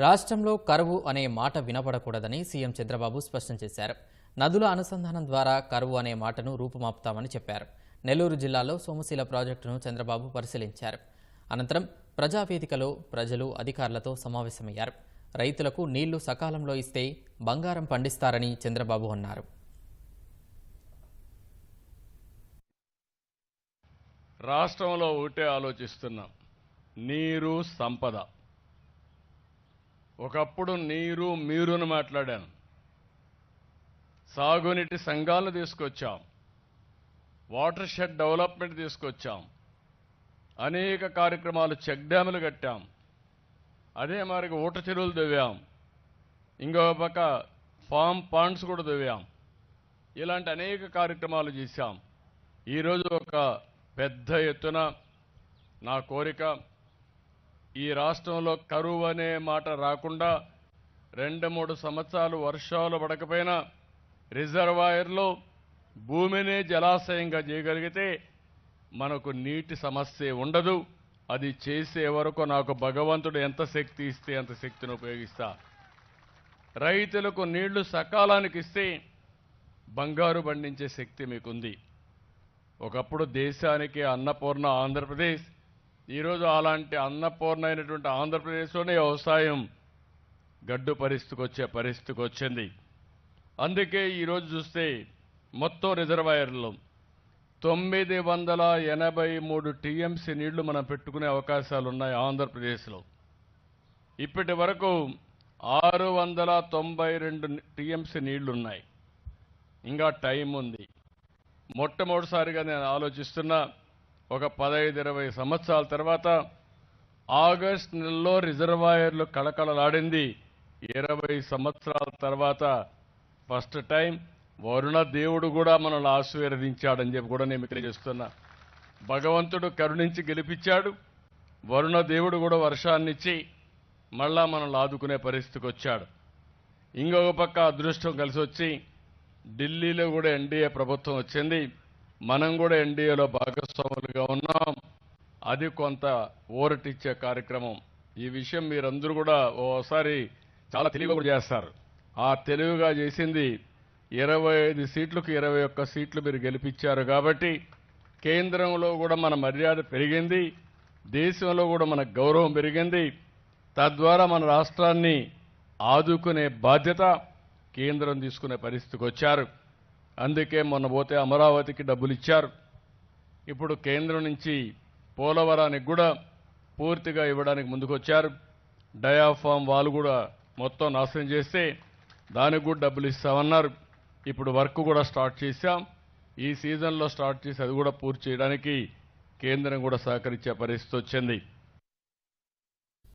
రాష్ట్రంలో కరువు అనే మాట వినపడకూడదని సీఎం చంద్రబాబు స్పష్టం చేశారు. నదుల అనుసంధానం ద్వారా కరువు అనే మాటను రూపుమాపుతామని చెప్పారు. నెల్లూరు జిల్లాలో సోమశీల ప్రాజెక్టును చంద్రబాబు పరిశీలించారు. అనంతరం ప్రజావేదికలో ప్రజలు అధికారులతో సమావేశమయ్యారు. రైతులకు నీళ్ళు సకాలంలో ఇస్తే బంగారం పండిస్తారని చంద్రబాబు అన్నారు. రాష్ట్రంలో ఒకటే ఆలోచిస్తున్నాం. నీరు సంపద. ఒకప్పుడు నీరు మీరును మాట్లాడాను. సాగునీటి సంఘాలను తీసుకొచ్చాం. వాటర్ షెడ్ డెవలప్మెంట్ తీసుకొచ్చాం. అనేక కార్యక్రమాలు చెక్ డ్యాములు కట్టాం. అదే మరి ఊట చెరువులు దువ్వాం ఇంకో పక్క ఫామ్ పాండ్స్ కూడా దువ్వాం ఇలాంటి అనేక కార్యక్రమాలు చేశాం. ఈరోజు ఒక పెద్ద ఎత్తున నా కోరిక ఈ రాష్ట్రంలో కరువు అనే మాట రాకుండా రెండు మూడు సంవత్సరాలు వర్షాలు పడకపోయినా రిజర్వాయర్లో భూమినే జలాశయంగా చేయగలిగితే మనకు నీటి సమస్య ఉండదు. అది చేసే వరకు నాకు భగవంతుడు ఎంత శక్తి ఇస్తే అంత శక్తిని ఉపయోగిస్తా. రైతులకు నీళ్ళు సకాలానికి ఇస్తే బంగారు పండించే శక్తి మీకుంది. ఒకప్పుడు దేశానికి అన్నపూర్ణ ఆంధ్రప్రదేశ్ ఈరోజు అలాంటి అన్నపూర్ణ అయినటువంటి ఆంధ్రప్రదేశ్లోనే వ్యవసాయం గడ్డు పరిస్థితికి వచ్చే పరిస్థితికి వచ్చింది అందుకే ఈరోజు చూస్తే మొత్తం రిజర్వాయర్లో తొమ్మిది వందల ఎనభై మూడు టీఎంసీ నీళ్ళు మనం పెట్టుకునే అవకాశాలు ఉన్నాయి ఆంధ్రప్రదేశ్లో. ఇప్పటి వరకు ఆరు వందల తొంభై రెండు టీఎంసీ నీళ్ళున్నాయి. ఇంకా టైం ఉంది మొట్టమొదటిసారిగా నేను ఆలోచిస్తున్నా ఒక పదహైదు ఇరవై సంవత్సరాల తర్వాత ఆగస్ట్ నెలలో రిజర్వాయర్లు కళకళలాడింది. ఇరవై సంవత్సరాల తర్వాత ఫస్ట్ టైం వరుణ దేవుడు కూడా మనల్ని ఆశీర్వదించాడని చెప్పి కూడా నేను తెలియజేస్తున్నా. భగవంతుడు కరుణించి గెలిపించాడు. వరుణ దేవుడు కూడా వర్షాన్నిచ్చి మళ్ళా మనల్ని ఆదుకునే పరిస్థితికి వచ్చాడు. ఇంకొక పక్క అదృష్టం కలిసి వచ్చి ఢిల్లీలో కూడా ఎన్డీఏ ప్రభుత్వం వచ్చింది. మనం కూడా ఎన్డీఏలో భాగస్వాములుగా ఉన్నాం. అది కొంత ఊరటిచ్చే కార్యక్రమం. ఈ విషయం మీరందరూ కూడా ఓసారి చాలా తెలివిగా చేస్తారు. ఆ తెలివిగా చేసింది ఇరవై ఐదు సీట్లకు ఇరవై ఒక్క సీట్లు మీరు గెలిపించారు కాబట్టి కేంద్రంలో కూడా మన మర్యాద పెరిగింది. దేశంలో కూడా మన గౌరవం పెరిగింది. తద్వారా మన రాష్ట్రాన్ని ఆదుకునే బాధ్యత కేంద్రం తీసుకునే పరిస్థితికి వచ్చారు. అందుకే మొన్న పోతే అమరావతికి డబ్బులు ఇచ్చారు ఇప్పుడు కేంద్రం నుంచి పోలవరానికి కూడా పూర్తిగా ఇవ్వడానికి ముందుకొచ్చారు. డయాఫామ్ వాళ్ళు కూడా మొత్తం నాశనం చేస్తే దానికి కూడా డబ్బులు ఇస్తామన్నారు ఇప్పుడు వర్క్ కూడా స్టార్ట్ చేశాం. ఈ సీజన్లో స్టార్ట్ చేసి అది కూడా పూర్తి చేయడానికి కేంద్రం కూడా సహకరించే పరిస్థితి వచ్చింది.